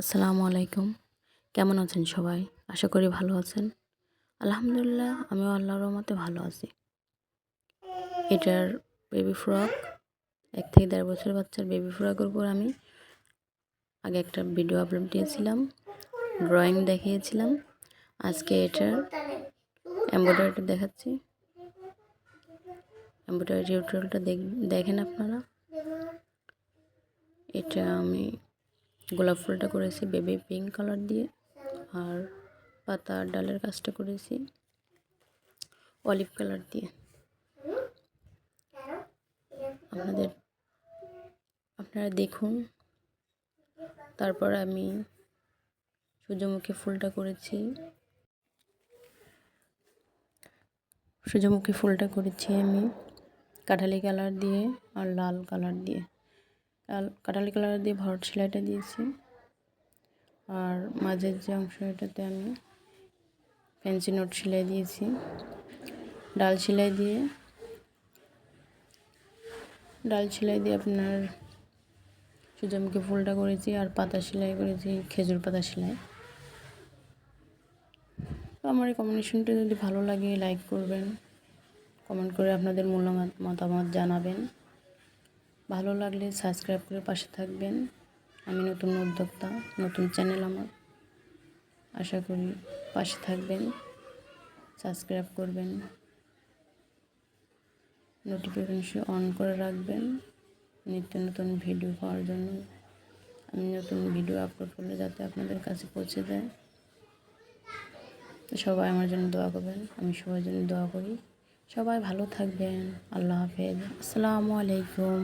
আসসালামু আলাইকুম। কেমন আছেন সবাই? আশা করি ভালো আছেন। আলহামদুলিল্লাহ, আমিও আল্লাহর রহমতে ভালো আছি। এটার বেবি ফ্রক এক থেকে দেড় বছর বাচ্চার বেবি ফ্রকের উপর আমি আগে একটা ভিডিও আপলোড দিয়েছিলাম ড্রয়িং দেখিয়েছিলাম। আজকে এটার এম্ব্রয়ডারিটা দেখাচ্ছি। এম্ব্রয়ডারি টিউটোরিয়ালটা দেখেন আপনারা। এটা আমি গোলাপ ফুলটা করেছি, বেবি পিঙ্ক কালার দিয়ে, আর পাতা ডালের কাজটা করেছি, অলিভ কালার দিয়ে। আপনাদের, আপনারা দেখুন, তারপর আমি সূর্যমুখী ফুলটা করেছি। সূর্যমুখী ফুলটা করেছি আমি কাঠালি কালার দিয়ে আর লাল কালার দিয়ে। কাঠালি কালার দিয়ে ভরট সেলাইটা দিয়েছি। আর মাঝের যে অংশ এটাতে আমি ফ্যান্সি নোট সেলাই দিয়েছি। ডাল সেলাই দিয়ে, ডাল সেলাই দিয়ে আপনার সূর্যমুখী ফুলটা করেছি আর পাতা সেলাই করেছি, খেজুর পাতা সেলাই। তো আমার এই কম্বিনেশনটা যদি ভালো লাগে লাইক করবেন কমেন্ট করে আপনাদের মূল্য মতামত জানাবেন। ভালো লাগলে সাবস্ক্রাইব করে পাশে থাকবেন। আমি নতুন উদ্যোক্তা, নতুন চ্যানেল আমার। আশা করি পাশে থাকবেন সাবস্ক্রাইব করবেন নোটিফিকেশন অন করে রাখবেন, নিত্য নতুন ভিডিও পাওয়ার জন্য। আমি নতুন ভিডিও আপলোড করলে যাতে আপনাদের কাছে পৌঁছে দেয় সবাই আমার জন্য দোয়া করবেন, আমি সবার জন্য দোয়া করি। সবাই ভালো থাকবেন, আল্লাহ হাফেজ। আসসালামু আলাইকুম।